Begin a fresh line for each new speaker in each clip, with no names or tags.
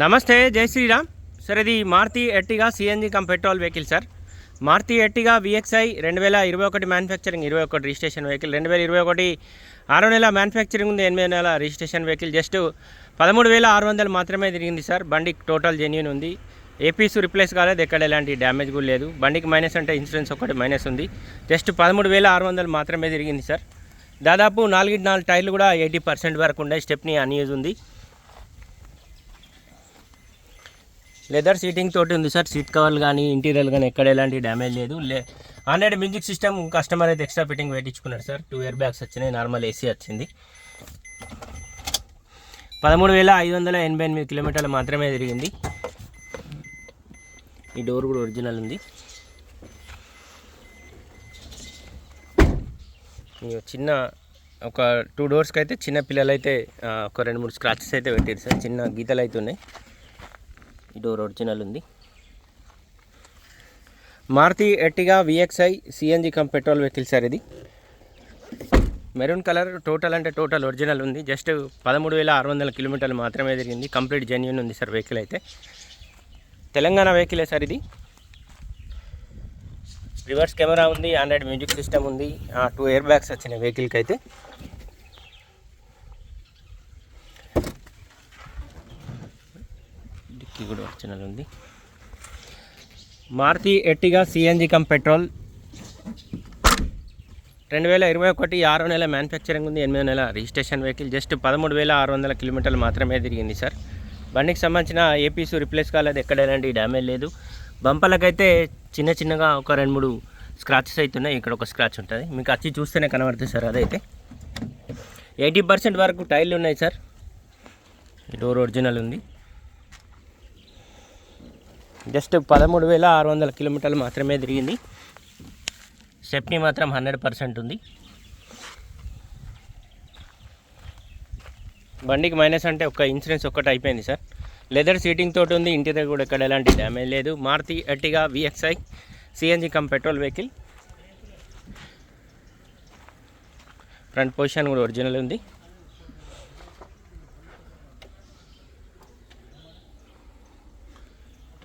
నమస్తే జై శ్రీరామ్. సార్ ఇది Maruti Ertiga CNG cum petrol vehicle sir. Maruti Ertiga VXI రెండు వేల ఇరవై ఒకటి మ్యానుఫ్యాక్చరింగ్ ఇరవై ఒకటి రిజిస్ట్రేషన్ వెహికల్ రెండు వేల ఇరవై ఒకటి ఆరో నెల మ్యానుఫ్యాక్చరింగ్ ఉంది ఎనిమిది నెల రిజిస్ట్రేషన్ వెహికల్ జస్ట్ పదమూడు వేల ఆరు వందలు మాత్రమే తిరిగింది సార్. బండి టోటల్ జెన్యున్ ఉంది. ఏపీస్ రిప్లేస్ కాలేదు ఎక్కడ ఎలాంటి డ్యామేజ్ కూడా లేదు. బండికి మైనస్ అంటే ఇన్సూరెన్స్ ఒకటి మైనస్ ఉంది. జస్ట్ పదమూడు వేల ఆరు వందలు మాత్రమే తిరిగింది సార్. దాదాపు నాలుగు నాలుగు టైర్లు కూడా ఎయిటీ పర్సెంట్ వరకు ఉండే స్టెప్ని అన్యూజ్ ఉంది. లెదర్ సీటింగ్ తోటి ఉంది సార్. సీట్ కవర్లు కానీ ఇంటీరియర్ కానీ ఎక్కడ ఎలాంటి డ్యామేజ్ లేదు. లే హండ్రెడ్ మ్యూజిక్ సిస్టమ్ కస్టమర్ అయితే ఎక్స్ట్రా ఫిట్టింగ్ పెట్టించుకున్నాడు సార్. టూ ఇయర్ బ్యాగ్స్ వచ్చినాయి నార్మల్ ఏసీ వచ్చింది. పదమూడు వేల ఐదు వందల ఎనభై ఎనిమిది కిలోమీటర్లు మాత్రమే తిరిగింది. ఈ డోర్ కూడా ఒరిజినల్ ఉంది. చిన్న ఒక టూ డోర్స్కి అయితే చిన్న పిల్లలు అయితే ఒక రెండు మూడు స్క్రాచెస్ అయితే పెట్టారు సార్. చిన్న గీతలు అయితే ఉన్నాయి. ఈ డోర్ ఒరిజినల్ ఉంది. Maruti Ertiga VXI CNG cum petrol vehicle sir ఇది. మెరూన్ కలర్ టోటల్ అంటే టోటల్ ఒరిజినల్ ఉంది. జస్ట్ పదమూడు వేల ఆరు వందల కిలోమీటర్లు మాత్రమే తిరిగింది. కంప్లీట్ జెన్యున్ ఉంది సార్ వెహికల్ అయితే. తెలంగాణ వెహికలే సార్ ఇది? రివర్స్ కెమెరా ఉంది ఆండ్రాయిడ్ మ్యూజిక్ సిస్టమ్ ఉంది. టూ ఇయర్ బ్యాగ్స్ వచ్చినాయి వెహికల్కి అయితే. డిక్కీ కూడా ఒరిజినల్ ఉంది. Maruti Ertiga CNG cum petrol. రెండు వేల ఇరవై ఒకటి ఆరో నెల మ్యానుఫ్యాక్చరింగ్ ఉంది ఎనిమిదో నెల రిజిస్ట్రేషన్ వెహికల్. జస్ట్ పదమూడు వేల ఆరు వందల కిలోమీటర్లు మాత్రమే తిరిగింది సార్. బండికి సంబంధించిన ఏపీసు రిప్లేస్ కాలేదు ఎక్కడ ఎలాంటి డ్యామేజ్ లేదు. బంపలకైతే చిన్న చిన్నగా ఒక రెండు మూడు స్క్రాచెస్ అవుతున్నాయి ఇక్కడ ఒక స్క్రాచ్ ఉంటుంది. మీకు వచ్చి చూస్తేనే కనబడుతుంది సార్ అదైతే. ఎయిటీ పర్సెంట్ వరకు టైర్లు ఉన్నాయి సార్. డోర్ ఒరిజినల్ ఉంది. జస్ట్ పదమూడు వేల ఆరు వందల కిలోమీటర్లు మాత్రమే తిరిగింది. స్టెప్నీ మాత్రం హండ్రెడ్ పర్సెంట్ ఉంది. బండికి మైనస్ అంటే ఒక ఇన్సూరెన్స్ ఒక్కటి అయిపోయింది సార్. లెదర్ సీటింగ్ తోటి ఉంది ఇంటి దగ్గర కూడా ఎక్కడ ఎలాంటి డ్యామేజ్ లేదు. Maruti Ertiga VXI CNG cum petrol vehicle. Front position కూడా ఒరిజినల్ ఉంది.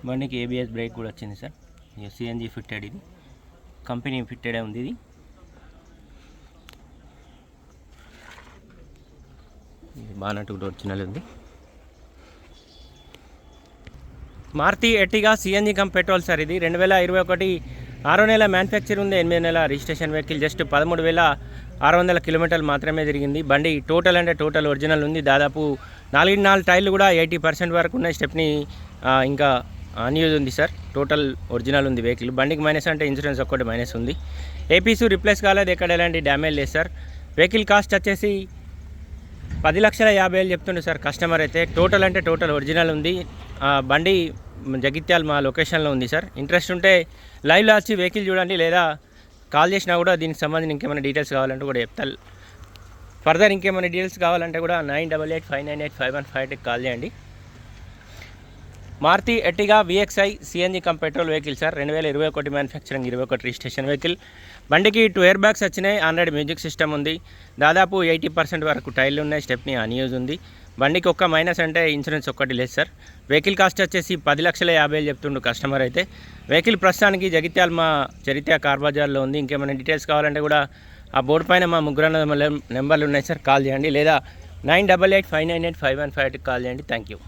బండికి ఏబిఎస్ బ్రేక్ కూడా వచ్చింది సార్. సిఎన్జి ఫిట్టెడ్ ఇది. కంపెనీ ఫిట్టెడే ఉంది ఇది. ఇది బానట్ కూడా ఒరిజినల్ ఉంది. Maruti Ertiga CNG cum petrol sir ఇది. రెండు వేల ఇరవై ఒకటి ఆరో నెల మ్యానుఫ్యాక్చర్ ఉంది ఎనిమిది నెల రిజిస్ట్రేషన్ వెహికల్ జస్ట్ పదమూడు వేల ఆరు వందల కిలోమీటర్లు మాత్రమే తిరిగింది. బండి టోటల్ అంటే టోటల్ ఒరిజినల్ ఉంది. దాదాపు నాలుగు నాలుగు టైర్లు కూడా ఎయిటీ పర్సెంట్ వరకు ఉన్నాయి స్టెప్ని ఇంకా అన్యూజ్ ఉంది సార్. టోటల్ ఒరిజినల్ ఉంది వెహికల్ బండికి మైనస్ అంటే ఇన్సూరెన్స్ ఒక్కటి మైనస్ ఉంది. ఏపీసు రిప్లేస్ కాలేదు. ఎక్కడ ఎలాంటి డ్యామేజ్ లేదు సార్. వెహికల్ కాస్ట్ వచ్చేసి పది లక్షల యాభై వేలు చెప్తుండే సార్ కస్టమర్ అయితే. టోటల్ అంటే టోటల్ ఒరిజినల్ ఉంది. ఆ, బండి జగిత్యాల మా లొకేషన్లో ఉంది సార్. ఇంట్రెస్ట్ ఉంటే లైవ్లో వచ్చి వెహికల్ చూడండి. లేదా కాల్ చేసినా కూడా దీనికి సంబంధించి ఇంకేమైనా డీటెయిల్స్ కావాలంటే కూడా చెప్తాను ఫర్దర్ ఇంకేమైనా డీటెయిల్స్ కావాలంటే కూడా nine double eight five nine eight five one five ఎయిట్కి కాల్ చేయండి. Maruti Ertiga VXI CNG cum petrol vehicle sir. రెండు వేల ఇరవై ఒకటి మ్యానుఫ్యాక్చరింగ్ ఇరవై ఒకటి రిజిస్ట్రేషన్ వెహికల్. బండికి టూ ఇయర్ బ్యాగ్స్ వచ్చినాయి ఆండ్రాయిడ్ మ్యూజిక్ సిస్టమ్ ఉంది. దాదాపు ఎయిటీ పర్సెంట్ వరకు టైర్లు ఉన్నాయి స్టెప్ని అన్యూజ్ ఉంది. బండికి ఒక్క మైనస్ అంటే ఇన్సూరెన్స్ ఒక్కటి లేదు సార్. వెహికల్ కాస్ట్ వచ్చేసి పది లక్షల యాభై వేలు చెప్తుండు కస్టమర్ అయితే. వెహికల్ ప్రస్తుతానికి జగిత్యాల మా చరిత్ర కార్ బజార్లో ఉంది. ఇంకేమైనా డీటెయిల్స్ కావాలంటే కూడా ఆ బోర్డు పైన మా ముగ్గురు నెంబర్లు ఉన్నాయి సార్. కాల్ చేయండి. లేదా nine double eight five nine eight five one five ఎయిట్కి కాల్ చేయండి. Thank you.